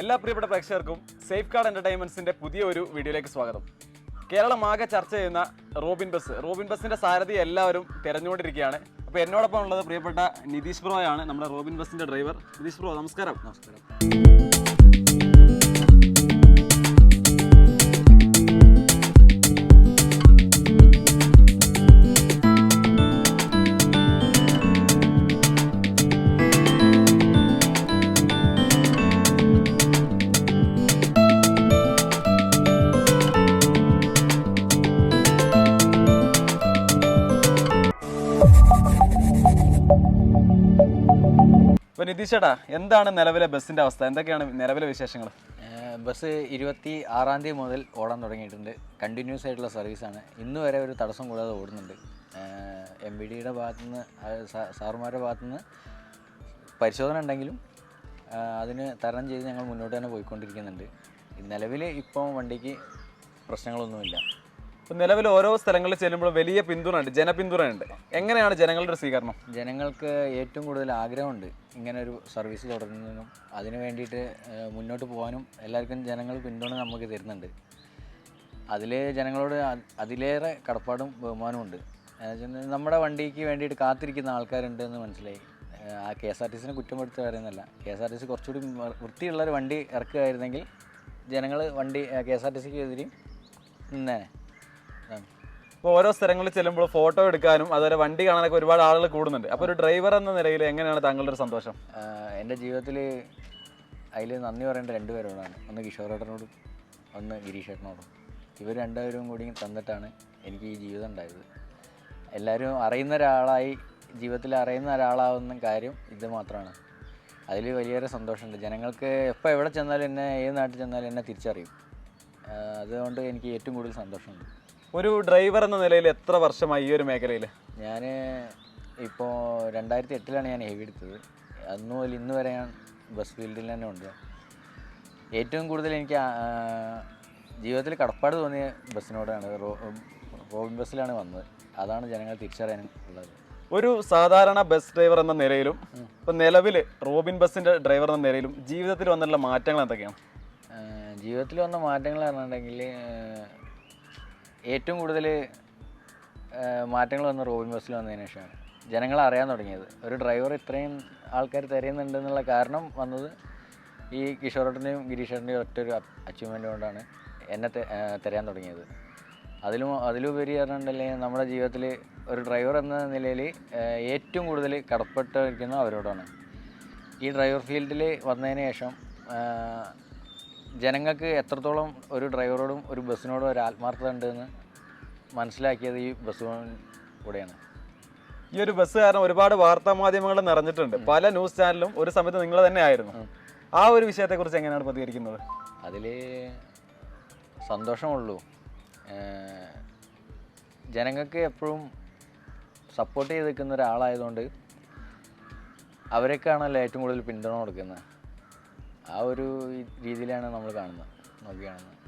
എല്ലാ പ്രിയപ്പെട്ട പ്രേക്ഷകർക്കും സേഫ് കാർഡ് എന്റർടൈൻമെന്റ്സിന്റെ പുതിയ ഒരു വീഡിയോയിലേക്ക് സ്വാഗതം. കേരളമാകെ ചർച്ച ചെയ്യുന്ന റോബിൻ ബസ്. റോബിൻ ബസ്സിന്റെ സാരഥി എല്ലാവരും തിരഞ്ഞുകൊണ്ടിരിക്കുകയാണ്. അപ്പോൾ എന്നോടൊപ്പം ഉള്ളത് പ്രിയപ്പെട്ട നിതീഷ് ബ്രോയാണ് നമ്മുടെ റോബിൻ ബസ്സിന്റെ ഡ്രൈവർ. നിതീഷ് ബ്രോ നമസ്കാരം. നമസ്കാരം. അപ്പോൾ നിതീഷ് ചേട്ടാ എന്താണ് നിലവിലെ ബസ്സിന്റെ അവസ്ഥ? എന്തൊക്കെയാണ് നിലവിലെ വിശേഷങ്ങൾ? ബസ് ഇരുപത്തി ആറാം തീയതി മുതൽ ഓടാൻ തുടങ്ങിയിട്ടുണ്ട്. കണ്ടിന്യൂസ് ആയിട്ടുള്ള സർവീസാണ് ഇന്ന് വരെ ഒരു തടസ്സം കൂടാതെ ഓടുന്നുണ്ട്. എം ബി ഡിയുടെ ഭാഗത്തുനിന്ന് സാറുമാരുടെ ഭാഗത്തുനിന്ന് പരിശോധന ഉണ്ടെങ്കിലും അതിന് തരണം ചെയ്ത് ഞങ്ങൾ മുന്നോട്ട് തന്നെ പോയിക്കൊണ്ടിരിക്കുന്നുണ്ട്. നിലവിൽ ഇപ്പം വണ്ടിക്ക് പ്രശ്നങ്ങളൊന്നുമില്ല. നിലവിൽ ഓരോ സ്ഥലങ്ങളിൽ ചെല്ലുമ്പോൾ വലിയ പിന്തുണ ഉണ്ട് ജനപിന്തുണ ഉണ്ട് എങ്ങനെയാണ് ജനങ്ങളുടെ സ്വീകരണം? ജനങ്ങൾക്ക് ഏറ്റവും കൂടുതൽ ആഗ്രഹമുണ്ട് ഇങ്ങനെ ഒരു സർവീസ് തുടരുന്നതിനും അതിനു വേണ്ടിയിട്ട് മുന്നോട്ട് പോകാനും എല്ലാവർക്കും ജനങ്ങൾ പിന്തുണ നമുക്ക് തരുന്നുണ്ട്. അതിലെ ജനങ്ങളോട് അതിലേറെ കടപ്പാടും ബഹുമാനവും ഉണ്ട്. നമ്മുടെ വണ്ടിക്ക് വേണ്ടിയിട്ട് കാത്തിരിക്കുന്ന ആൾക്കാരുണ്ട് എന്ന് മനസ്സിലായി ആ കെ എസ് ആർ ടി സിനെ കുറ്റപ്പെടുത്തി പറയുന്നല്ല K S R T C കുറച്ചുകൂടി വൃത്തിയുള്ളൊരു വണ്ടി ഇറക്കുകയായിരുന്നെങ്കിൽ ജനങ്ങൾ വണ്ടി കെ എസ് ആർ ടി സിക്ക് എതിരെയും നിന്നേനെ. അപ്പോൾ ഓരോ സ്ഥലങ്ങളിൽ ചെല്ലുമ്പോൾ ഫോട്ടോ എടുക്കാനും അതുപോലെ വണ്ടി കാണാനൊക്കെ ഒരുപാട് ആളുകൾ കൂടുന്നുണ്ട്. അപ്പോൾ ഒരു ഡ്രൈവർ എന്ന നിലയിൽ എങ്ങനെയാണ് താങ്കളുടെ ഒരു സന്തോഷം? എന്റെ ജീവിതത്തിൽ അതിൽ നന്ദി പറയേണ്ട രണ്ടുപേരോടാണ്. ഒന്ന് കിഷോറേട്ടനോടും ഒന്ന് ഗിരീഷേട്ടനോടും ഇവർ രണ്ടുപേരും കൂടി തന്നിട്ടാണ് എനിക്ക് ഈ ജീവിതം ഉണ്ടായത്. എല്ലാവരും അറിയുന്ന ഒരാളായി ജീവിതത്തിൽ അറിയുന്ന ഒരാളാവുന്ന കാര്യം ഇത് മാത്രമാണ്. അതിൽ വലിയൊരു സന്തോഷമുണ്ട്. ജനങ്ങൾക്ക് എപ്പോൾ എവിടെ ചെന്നാലും എന്നെ ഏത് നാട്ടിൽ ചെന്നാലും എന്നെ തിരിച്ചറിയും. അതുകൊണ്ട് എനിക്ക് ഏറ്റവും കൂടുതൽ സന്തോഷമുണ്ട്. ഒരു ഡ്രൈവർ എന്ന നിലയിൽ എത്ര വർഷമായി ഈ ഒരു മേഖലയിൽ? ഞാൻ ഇപ്പോൾ രണ്ടായിരത്തി എട്ടിലാണ് ഞാൻ ഹെവി എടുത്തത്. അന്ന് മുതൽ ഇന്ന് വരെ ഞാൻ ബസ് ഫീൽഡിൽ തന്നെ ഉണ്ട്. ഏറ്റവും കൂടുതൽ എനിക്ക് ജീവിതത്തിൽ കടപ്പാട് തോന്നിയ ബസ്സിനോടാണ്. റോബിൻ ബസ്സിലാണ് വന്നത്. അതാണ് ജനങ്ങൾ തിരിച്ചറിയാൻ ഉള്ളത്. ഒരു സാധാരണ ബസ് ഡ്രൈവർ എന്ന നിലയിലും ഇപ്പം നിലവിൽ റോബിൻ ബസ്സിന്റെ ഡ്രൈവർ എന്ന നിലയിലും ജീവിതത്തിൽ വന്നിട്ടുള്ള മാറ്റങ്ങൾ എന്തൊക്കെയാണ്? ജീവിതത്തിൽ വന്ന മാറ്റങ്ങൾ പറഞ്ഞിട്ടുണ്ടെങ്കിൽ ഏറ്റവും കൂടുതൽ മാറ്റങ്ങൾ വന്ന റോബിൻ ബസ്സിൽ വന്നതിന് ശേഷമാണ്. ജനങ്ങൾ അറിയാൻ തുടങ്ങിയത്. ഒരു ഡ്രൈവർ ഇത്രയും ആൾക്കാർ തിരയുന്നുണ്ടെന്നുള്ള കാരണം വന്നത് ഈ കിഷോറേട്ടന്റെയും ഗിരീഷേട്ടന്റെയും ഒറ്റ ഒരു അച്ചീവ്മെന്റ് കൊണ്ടാണ് എന്നെ തിരയാൻ തുടങ്ങിയത്. അതിലും അതിലുപരി പറഞ്ഞിട്ടുണ്ടെങ്കിൽ നമ്മുടെ ജീവിതത്തിൽ ഒരു ഡ്രൈവർ എന്ന നിലയിൽ ഏറ്റവും കൂടുതൽ കടപ്പെട്ടിരിക്കുന്ന അവരോടാണ്. ഈ ഡ്രൈവർ ഫീൽഡിൽ വന്നതിന് ശേഷം ജനങ്ങൾക്ക് എത്രത്തോളം ഒരു ഡ്രൈവറോടും ഒരു ബസ്സിനോടും ഒരു ആത്മാർത്ഥത ഉണ്ടെന്ന് മനസ്സിലാക്കിയത് ഈ ബസ് കൂടെയാണ്. ഈ ഒരു ബസ് കാരണം ഒരുപാട് വാർത്താ മാധ്യമങ്ങൾ നിറഞ്ഞിട്ടുണ്ട്. പല ന്യൂസ് ചാനലും ഒരു സമയത്ത് നിങ്ങൾ തന്നെ ആയിരുന്നു. ആ ഒരു വിഷയത്തെക്കുറിച്ച് എങ്ങനെയാണ് പ്രതികരിക്കുന്നത്? അതിൽ സന്തോഷമുള്ളൂ. ജനങ്ങൾക്ക് എപ്പോഴും സപ്പോർട്ട് ചെയ്ത് നിൽക്കുന്ന ഒരാളായതുകൊണ്ട് അവരൊക്കെയാണല്ലോ ഏറ്റവും കൂടുതൽ പിന്തുണ കൊടുക്കുന്നത്. ആ ഒരു രീതിയിലാണ് നമ്മൾ കാണുന്നത് നോക്കി കാണുന്നത്.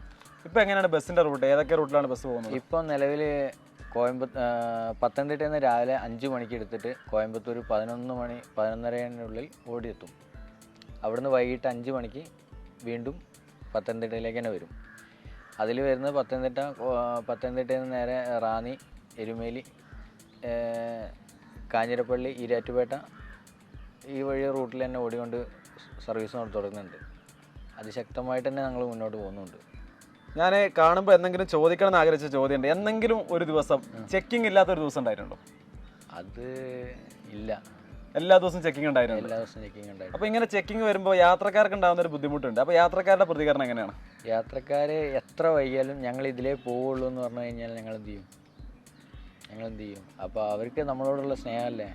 ഇപ്പം എങ്ങനെയാണ് ബസ്സിന്റെ റൂട്ട്? ഏതൊക്കെ റൂട്ടിലാണ് ബസ് പോകുന്നത്? ഇപ്പോൾ നിലവിൽ കോയമ്പത്ത് പത്തനംതിട്ടയിൽ നിന്ന് രാവിലെ അഞ്ച് മണിക്ക് എടുത്തിട്ട് കോയമ്പത്തൂർ പതിനൊന്ന് മണി പതിനൊന്നരയുള്ളിൽ ഓടിയെത്തും. അവിടുന്ന് വൈകിട്ട് അഞ്ച് മണിക്ക് വീണ്ടും പത്തനംതിട്ടയിലേക്ക് തന്നെ വരും. അതിൽ വരുന്നത് പത്തനംതിട്ട പത്തനംതിട്ടയിൽ നിന്ന് നേരെ റാന്നി എരുമേലി കാഞ്ഞിരപ്പള്ളി ഈരാറ്റുപേട്ട ഈ വഴി റൂട്ടിൽ തന്നെ ഓടിക്കൊണ്ട് സർവീസ് തുടരുന്നുണ്ട്. അതിശക്തമായിട്ട് തന്നെ ഞങ്ങൾ മുന്നോട്ട് പോകുന്നുണ്ട്. ഞാൻ കാണുമ്പോൾ എന്തെങ്കിലും ചോദിക്കണം എന്ന് ആഗ്രഹിച്ച ചോദ്യമുണ്ട്. എന്തെങ്കിലും ഒരു ദിവസം ചെക്കിംഗ് ഇല്ലാത്ത ഒരു ദിവസം ഉണ്ടായിട്ടുണ്ടോ? അത് ഇല്ല. എല്ലാ ദിവസവും ചെക്കിംഗ് ഉണ്ടായിരുന്നു? എല്ലാ ദിവസവും ചെക്കിംഗ് ഉണ്ടായിരുന്നു. അപ്പോൾ ഇങ്ങനെ ചെക്കിംഗ് വരുമ്പോൾ യാത്രക്കാർക്ക് ഉണ്ടാകുന്ന ഒരു ബുദ്ധിമുട്ടുണ്ട്. അപ്പോൾ യാത്രക്കാരുടെ പ്രതികരണം എങ്ങനെയാണ്? യാത്രക്കാർ എത്ര വൈകിയാലും ഞങ്ങൾ ഇതിലേ പോവുള്ളൂ എന്ന് പറഞ്ഞു കഴിഞ്ഞാൽ ഞങ്ങൾ എന്ത് ചെയ്യും? ഞങ്ങൾ എന്ത് ചെയ്യും? അപ്പോൾ അവർക്ക് നമ്മളോടുള്ള സ്നേഹമല്ലേ?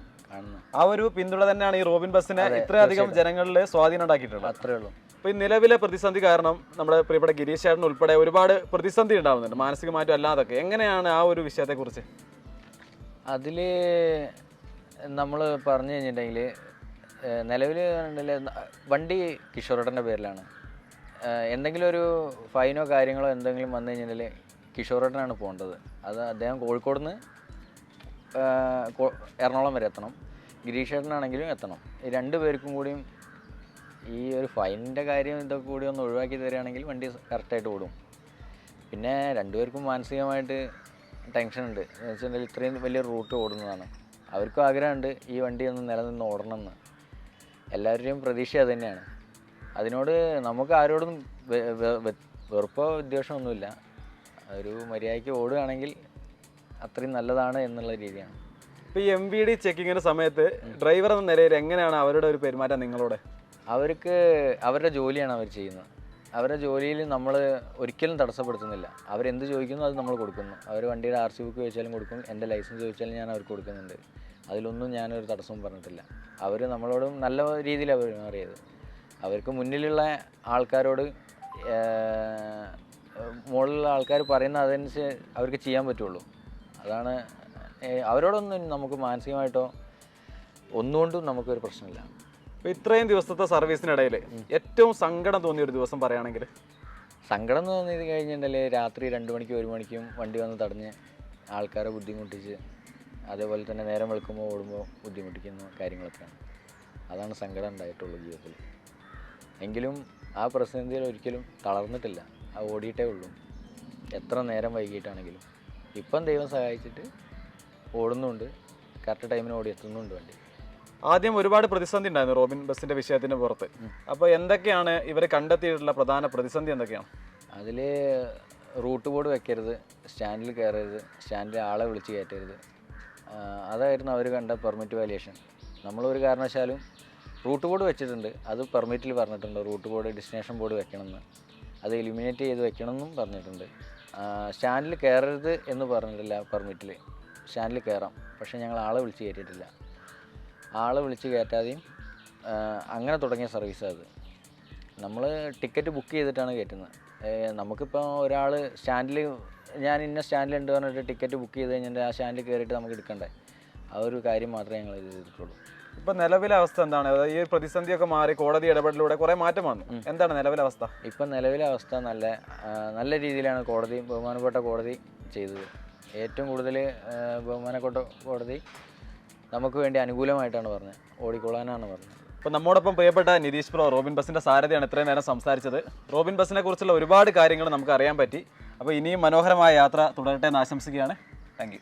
ആ ഒരു പിന്തുണ തന്നെയാണ് ഈ റോബിൻ ബസ്സിനെ ഇത്രയധികം ജനങ്ങളിൽ സ്വാധീനം ഉണ്ടാക്കിയിട്ടുള്ളത്. അത്രേ ഉള്ളൂ. ഇപ്പൊ ഈ നിലവിലെ പ്രതിസന്ധി കാരണം നമ്മുടെ പ്രിയപ്പെട്ട ഗിരീഷ് ചേട്ടൻ ഉൾപ്പെടെ ഒരുപാട് പ്രതിസന്ധി ഉണ്ടാവുന്നുണ്ട് മാനസികമായിട്ടും അല്ലാതൊക്കെ. എങ്ങനെയാണ് ആ ഒരു വിഷയത്തെ കുറിച്ച് അതിൽ നമ്മൾ പറഞ്ഞു കഴിഞ്ഞിട്ടുണ്ടെങ്കിൽ നിലവിൽ വണ്ടി കിഷോറേട്ടന്റെ പേരിലാണ്. എന്തെങ്കിലും ഒരു ഫൈനോ കാര്യങ്ങളോ എന്തെങ്കിലും വന്നു കഴിഞ്ഞിട്ടുണ്ടെങ്കിൽ കിഷോറേട്ടനാണ് പോകേണ്ടത്. അത് അദ്ദേഹം കോഴിക്കോട് നിന്ന് എറണാകുളം വരെ എത്തണം. ഗിരീഷേട്ടനാണെങ്കിലും എത്തണം. ഈ രണ്ട് പേർക്കും കൂടിയും ഈ ഒരു ഫൈനിന്റെ കാര്യം ഇതൊക്കെ കൂടി ഒന്ന് ഒഴിവാക്കി തരികയാണെങ്കിൽ വണ്ടി കറക്റ്റായിട്ട് ഓടും. പിന്നെ രണ്ടുപേർക്കും മാനസികമായിട്ട് ടെൻഷൻ ഉണ്ട്. എന്ന് വെച്ചിട്ടുണ്ടെങ്കിൽ ഇത്രയും വലിയ റൂട്ട് ഓടുന്നതാണ്. അവർക്കും ആഗ്രഹമുണ്ട് ഈ വണ്ടി ഒന്ന് നിലനിന്ന് ഓടണമെന്ന്. എല്ലാവരുടെയും പ്രതീക്ഷ അത് തന്നെയാണ്. അതിനോട് നമുക്ക് ആരോടും വെറുപ്പോ വിദ്വേഷമൊന്നുമില്ല ഒരു മര്യാദയ്ക്ക് ഓടുകയാണെങ്കിൽ അത്രയും നല്ലതാണ് എന്നുള്ള രീതിയാണ്. ഇപ്പോൾ ഈ എം വി ഡി ചെക്കിങ്ങിന്റെ സമയത്ത് ഡ്രൈവർ എന്ന നിലയിൽ എങ്ങനെയാണ് അവരുടെ ഒരു പെരുമാറ്റം നിങ്ങളോട്? അവർക്ക് അവരുടെ ജോലിയാണ് അവർ ചെയ്യുന്നത്. അവരുടെ ജോലിയിൽ നമ്മൾ ഒരിക്കലും തടസ്സപ്പെടുത്തുന്നില്ല. അവരെന്ത് ചോദിക്കുന്നു അത് നമ്മൾ കൊടുക്കുന്നു. അവർ വണ്ടിയുടെ ആർ സി ബുക്ക് ചോദിച്ചാലും കൊടുക്കും. എന്റെ ലൈസൻസ് ചോദിച്ചാലും ഞാൻ അവർക്ക് കൊടുക്കുന്നുണ്ട്. അതിലൊന്നും ഞാനൊരു തടസ്സവും പറഞ്ഞിട്ടില്ല. അവർ നമ്മളോടും നല്ല രീതിയിൽ അവർ മാറിയത് അവർക്ക് മുന്നിലുള്ള ആൾക്കാരോട് മുകളിലുള്ള ആൾക്കാർ പറയുന്ന അതനുസരിച്ച് അവർക്ക് ചെയ്യാൻ പറ്റുള്ളൂ. അതാണ് അവരോടൊന്നും നമുക്ക് മാനസികമായിട്ടോ ഒന്നുകൊണ്ടും നമുക്കൊരു പ്രശ്നമില്ല. ഇപ്പോൾ ഇത്രയും ദിവസത്തെ സർവീസിനിടയിൽ ഏറ്റവും സങ്കടം തോന്നിയ ഒരു ദിവസം പറയുകയാണെങ്കിൽ സങ്കടം എന്ന് തോന്നിയത് കഴിഞ്ഞിട്ടുണ്ടെങ്കിൽ രാത്രി രണ്ട് മണിക്കും ഒരു മണിക്കും വണ്ടി വന്ന് തടഞ്ഞ് ആൾക്കാരെ ബുദ്ധിമുട്ടിച്ച് അതേപോലെ തന്നെ നേരം വെളുക്കുമ്പോൾ ഓടുമ്പോൾ ബുദ്ധിമുട്ടിക്കുന്ന കാര്യങ്ങളൊക്കെയാണ് അതാണ് സങ്കടം ഉണ്ടായിട്ടുള്ളൂ ജീവിതത്തിൽ എങ്കിലും ആ പ്രതിസന്ധിയിൽ ഒരിക്കലും തളർന്നിട്ടില്ല. ആ ഓടിയിട്ടേ ഉള്ളൂ. എത്ര നേരം വൈകിട്ടാണെങ്കിലും ഇപ്പം ദൈവം സഹായിച്ചിട്ട് ഓടുന്നുണ്ട്. കറക്റ്റ് ടൈമിന് ഓടി എത്തുന്നുണ്ട് വണ്ടി. ആദ്യം ഒരുപാട് പ്രതിസന്ധി ഉണ്ടായിരുന്നു റോബിൻ ബസിന്റെ വിഷയത്തിന് പുറത്ത്. അപ്പോൾ എന്തൊക്കെയാണ് ഇവർ കണ്ടെത്തിയിട്ടുള്ള പ്രധാന പ്രതിസന്ധി എന്തൊക്കെയാണ്? അതിൽ റൂട്ട് ബോർഡ് വെക്കരുത് സ്റ്റാൻഡിൽ കയറരുത് സ്റ്റാൻഡിൽ ആളെ വിളിച്ച് കയറ്റരുത്. അതായിരുന്നു അവർ കണ്ട പെർമിറ്റ് വാല്യുവേഷൻ നമ്മളൊരു കാരണവശാലും റൂട്ട് ബോർഡ് വെച്ചിട്ടുണ്ട്. അത് പെർമിറ്റിൽ പറഞ്ഞിട്ടുണ്ട്. റൂട്ട് ബോർഡ് ഡെസ്റ്റിനേഷൻ ബോർഡ് വെക്കണമെന്ന്. അത് എലിമിനേറ്റ് ചെയ്ത് വെക്കണമെന്നും പറഞ്ഞിട്ടുണ്ട്. സ്റ്റാൻഡിൽ കയറരുത് എന്ന് പറഞ്ഞിട്ടില്ല പെർമിറ്റിൽ സ്റ്റാൻഡിൽ കയറാം. പക്ഷേ ഞങ്ങൾ ആളെ വിളിച്ച് കയറ്റിയിട്ടില്ല. ആളെ വിളിച്ച് കയറ്റാതെയും അങ്ങനെ തുടങ്ങിയ സർവീസാണ് അത്. നമ്മൾ ടിക്കറ്റ് ബുക്ക് ചെയ്തിട്ടാണ് കയറ്റുന്നത്. നമുക്കിപ്പോൾ ഒരാൾ സ്റ്റാൻഡിൽ ഞാൻ ഇന്ന സ്റ്റാൻഡിലുണ്ട് പറഞ്ഞിട്ട് ടിക്കറ്റ് ബുക്ക് ചെയ്ത് കഴിഞ്ഞിട്ട് ആ സ്റ്റാൻഡിൽ കയറിയിട്ട് നമുക്ക് എടുക്കണ്ടേ? ആ ഒരു കാര്യം മാത്രമേ ഞങ്ങൾ ചെയ്തിട്ടുള്ളൂ. ഇപ്പൊ നിലവിലെ അവസ്ഥ എന്താണ്? അതായത് ഈ പ്രതിസന്ധിയൊക്കെ മാറി കോടതി ഇടപെടലിലൂടെ കുറെ മാറ്റം വന്നു. എന്താണ് നിലവിലെ അവസ്ഥ? ഇപ്പൊ നിലവിലെ അവസ്ഥ നല്ല നല്ല രീതിയിലാണ് കോടതി ബഹുമാനപ്പെട്ട കോടതി ചെയ്തത്. ഏറ്റവും കൂടുതൽ ബഹുമാനപ്പെട്ട കോടതി നമുക്ക് വേണ്ടി അനുകൂലമായിട്ടാണ് പറഞ്ഞത്. ഓടിക്കൊള്ളാനാണ് പറഞ്ഞത്. അപ്പോൾ നമ്മോടൊപ്പം പ്രിയപ്പെട്ട നിതീഷ് പ്രോ റോബിൻ ബസിന്റെ സാരഥിയാണ് ഇത്രയും നേരം സംസാരിച്ചത്. റോബിൻ ബസിനെ കുറിച്ചുള്ള ഒരുപാട് കാര്യങ്ങൾ നമുക്ക് അറിയാൻ പറ്റി. അപ്പോൾ ഇനിയും മനോഹരമായ യാത്ര തുടരട്ടെ എന്ന് ആശംസിക്കുകയാണ്. Thank you